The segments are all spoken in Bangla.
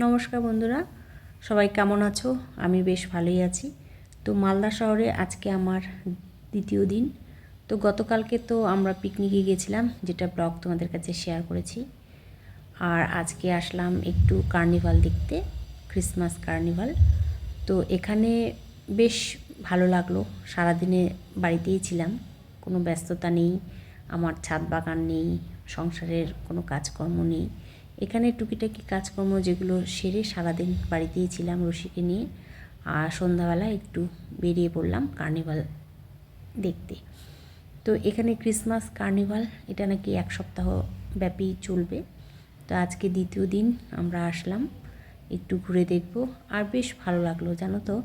নমস্কার বন্ধুরা, সবাই কেমন আছো? আমি বেশ ভালোই আছি। তো মালদা শহরে আজকে আমার দ্বিতীয় দিন। তো গতকালকে তো আমরা পিকনিকে গেছিলাম যেটা ব্লগ তোমাদের কাছে শেয়ার করেছি। আর আজকে আসলাম একটু কার্নিভাল দেখতে ক্রিসমাস কার্নিভাল তো এখানে বেশ ভালো লাগল, সারাদিনে বাড়িতেই ছিলাম। কোনো ব্যস্ততা নেই, আমার ছাদ বাগান নেই, সংসারের কোনো কাজকর্ম নেই। এখানে টুকিটাকি কাজকর্ম যেগুলো সেরে সারাদিন বাড়িতেই ছিলাম রশিকে নিয়ে। আর সন্ধ্যাবেলা একটু বেরিয়ে পড়লাম কার্নিভাল দেখতে। তো এখানে ক্রিসমাস, কার্নিভাল, এটা নাকি এক সপ্তাহ ব্যাপী চলবে। তো আজকে দ্বিতীয় দিন আমরা আসলাম, একটু ঘুরে দেখব। আর বেশ ভালো লাগল, জানো তো?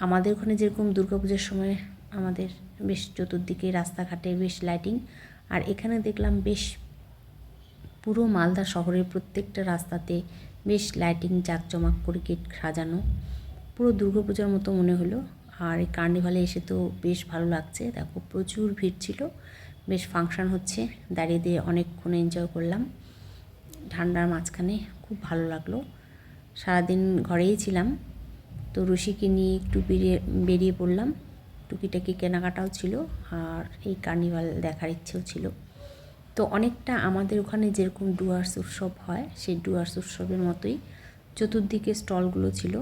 আমাদের ওখানে যেরকম দুর্গাপূজার সময় আমাদের বেশ চতুর্দিকে রাস্তাঘাটে বেশ লাইটিং আর এখানে দেখলাম বেশ পুরো মালদা শহরের প্রত্যেকটা রাস্তাতে বেশ লাইটিং জাঁকজমাক করে গেট সাজানো। পুরো দুর্গাপূজার মতো মনে হলো। আর এই কার্নিভালে এসে তো বেশ ভালো লাগছে। দেখো, প্রচুর ভিড় ছিল। বেশ ফাংশন হচ্ছে। দাঁড়িয়ে দিয়ে অনেকক্ষণ এনজয় করলাম। ঠান্ডার মাঝখানে খুব ভালো লাগল। সারাদিন ঘরেই ছিলাম। তো রুশিকে নিয়ে একটু বেরিয়ে বেরিয়ে পড়লাম। টুকিটাকি কেনাকাটাও ছিল। আর এই কার্নিভাল দেখার ইচ্ছেও ছিল। তো অনেকটা আমাদের ওখানে যেরকম ডুয়ার্স উৎসব হয়, সেই ডুয়ার্স উৎসবের মতোই চতুর্দিকে স্টলগুলো ছিল,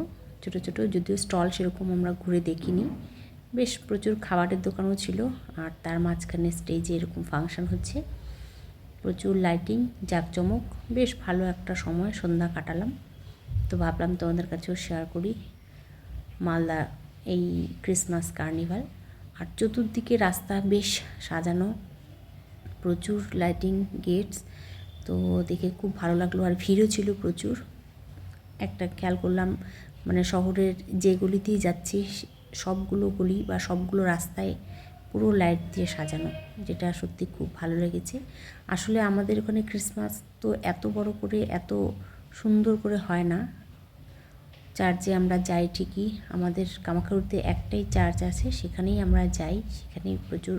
ছোট ছোট, যদিও স্টল সেরকম আমরা ঘুরে দেখিনি। বেশ প্রচুর খাবারের দোকানও ছিল আর তার মাঝখানে স্টেজে এরকম ফাংশন হচ্ছে। প্রচুর লাইটিং জাঁকজমক, বেশ ভালো একটা সময়, সন্ধ্যা কাটালাম। তো ভাবলাম তোমাদের কাছেও শেয়ার করি মালদা এই ক্রিসমাস কার্নিভাল আর চতুর্দিকে রাস্তা বেশ সাজানো প্রচুর লাইটিং গেটস তো দেখে খুব ভালো লাগল। আর ভিড়ও ছিল প্রচুর। একটা খেয়াল করলাম মানে শহরের যে গলিতেই যাচ্ছি, সবগুলো গলি বা সবগুলো রাস্তায় পুরো লাইট দিয়ে সাজানো, যেটা সত্যি খুব ভালো লেগেছে। আসলে আমাদের ওখানে ক্রিসমাস তো এত বড় করে, এত সুন্দর করে হয় না। চার্চে আমরা যাই ঠিকই। আমাদের কামাখারুতে একটাই চার্চ আছে, সেখানেই আমরা যাই, সেখানেই প্রচুর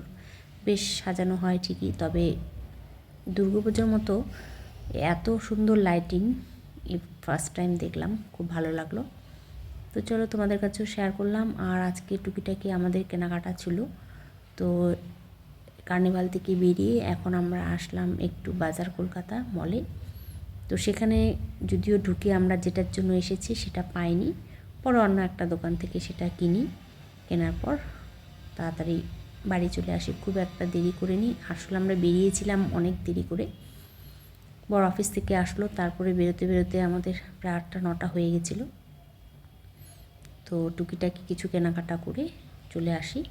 বেশ সাজানো হয় ঠিকই, তবে দুর্গাপুজোর মতো এত সুন্দর লাইটিং এই ফার্স্ট টাইম দেখলাম, খুব ভালো লাগল। তো চলো তোমাদের কাছেও শেয়ার করলাম, আর আজকে টুকিটাকি আমাদের কেনাকাটা ছিল। তো কার্নিভাল থেকে বেরিয়ে এখন আমরা আসলাম একটু বাজার কলকাতা মলে তো সেখানে যদিও ঢুকে আমরা যেটার জন্য এসেছি সেটা পাইনি, পরে অন্য একটা দোকান থেকে সেটা কিনি, কেনার পর তাড়াতাড়ি বাড়ি চলে আসি। খুব একটা দেরি করে নিই আসলে আমরা বেরিয়েছিলাম অনেক দেরি করে। বড় অফিস থেকে আসলো, তারপরে বেরোতে বেরোতে আমাদের প্রায় আটটা, নটা হয়ে গেছিল। তো টুকিটাকি কিছু কেনাকাটা করে চলে আসি।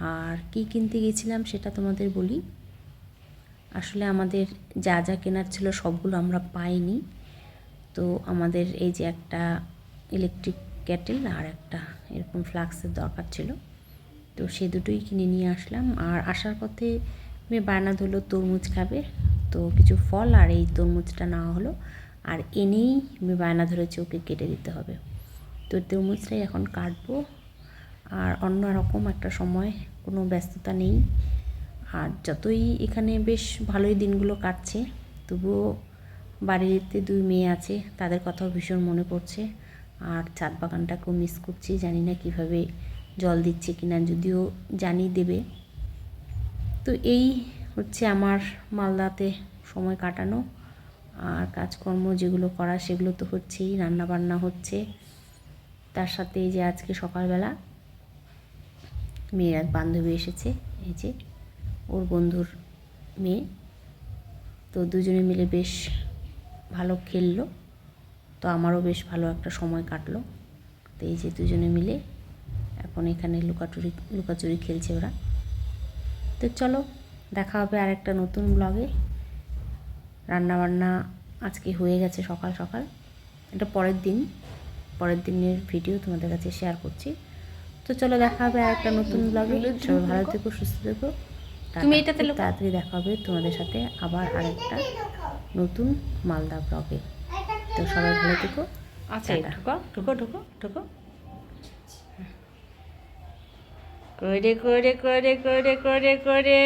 আর কি কিনতে গেছিলাম সেটা তোমাদের বলি। আসলে আমাদের যা যা কেনার ছিল সবগুলো আমরা পাইনি। তো আমাদের এই যে একটা ইলেকট্রিক ক্যাটেল আর একটা এরকম ফ্লাক্সের দরকার ছিল। তো সে দুটোই কিনে নিয়ে আসলাম। আর আসার পথে মেয়ে বায়না ধরলো তরমুজ খাবে। তো কিছু ফল আর এই তরমুজটা নেওয়া হলো। আর এনেই মেয়ে বায়না ধরেছে ওকে কেটে দিতে হবে। তো তরমুজটাই এখন কাটবো। আর অন্য রকম একটা সময়, কোনো ব্যস্ততা নেই। আর যতই এখানে বেশ ভালোই দিনগুলো কাটছে, তবুও বাড়িতে দুই মেয়ে আছে, তাদের কথাও ভীষণ মনে পড়ছে। আর ছাদ বাগানটাকেও মিস করছি, জানি না কীভাবে জল দিচ্ছে কিনা যদিও জানি দেবে। তো এই হচ্ছে আমার মালদাতে সময় কাটানো আর কাজকর্ম যেগুলো করা সেগুলো তো হচ্ছেই, রান্নাবান্না হচ্ছে। তার সাথে এই যে আজকে সকালবেলা মেয়ের এক বান্ধবী এসেছে, এই যে ওর বন্ধুর মেয়ে। তো দুজনে মিলে বেশ ভালো খেললো। তো আমারও বেশ ভালো একটা সময় কাটলো। তো এই যে দুজনে মিলে এখন এখানে লুকাচুরি লুকাচুরি খেলছে ওরা। তো চলো দেখা হবে আর একটা নতুন ব্লগে রান্নাবান্না আজকে হয়ে গেছে সকাল সকাল। এটা পরের দিন পরের দিনের ভিডিও তোমাদের কাছে শেয়ার করছি। তো চলো দেখা হবে আর একটা নতুন ব্লগে সবাই ভালো থেকো সুস্থ থেকো। তুমি এটাতে তাড়াতাড়ি দেখা হবে তোমাদের সাথে আবার আরেকটা নতুন মালদা ব্লগে তো সবাই ভালো থেকো। আচ্ছা ঢুকো ঢুকো ঢুকো ঢুকো। করে করে করে করে করে করে।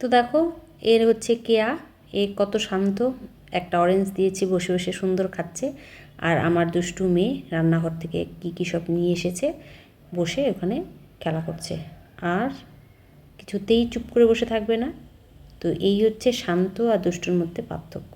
তো দেখো, এর হচ্ছে কেয়া। এ কত শান্ত, একটা অরেঞ্জ দিয়েছি, বসে বসে সুন্দর খাচ্ছে। আর আমার দুষ্টু মেয়ে রান্নাঘর থেকে কী কী সব নিয়ে এসেছে, বসে ওখানে খেলা করছে। আর কিছুতেই চুপ করে বসে থাকবে না। তো এই হচ্ছে শান্ত আর দুষ্টুর মধ্যে পার্থক্য।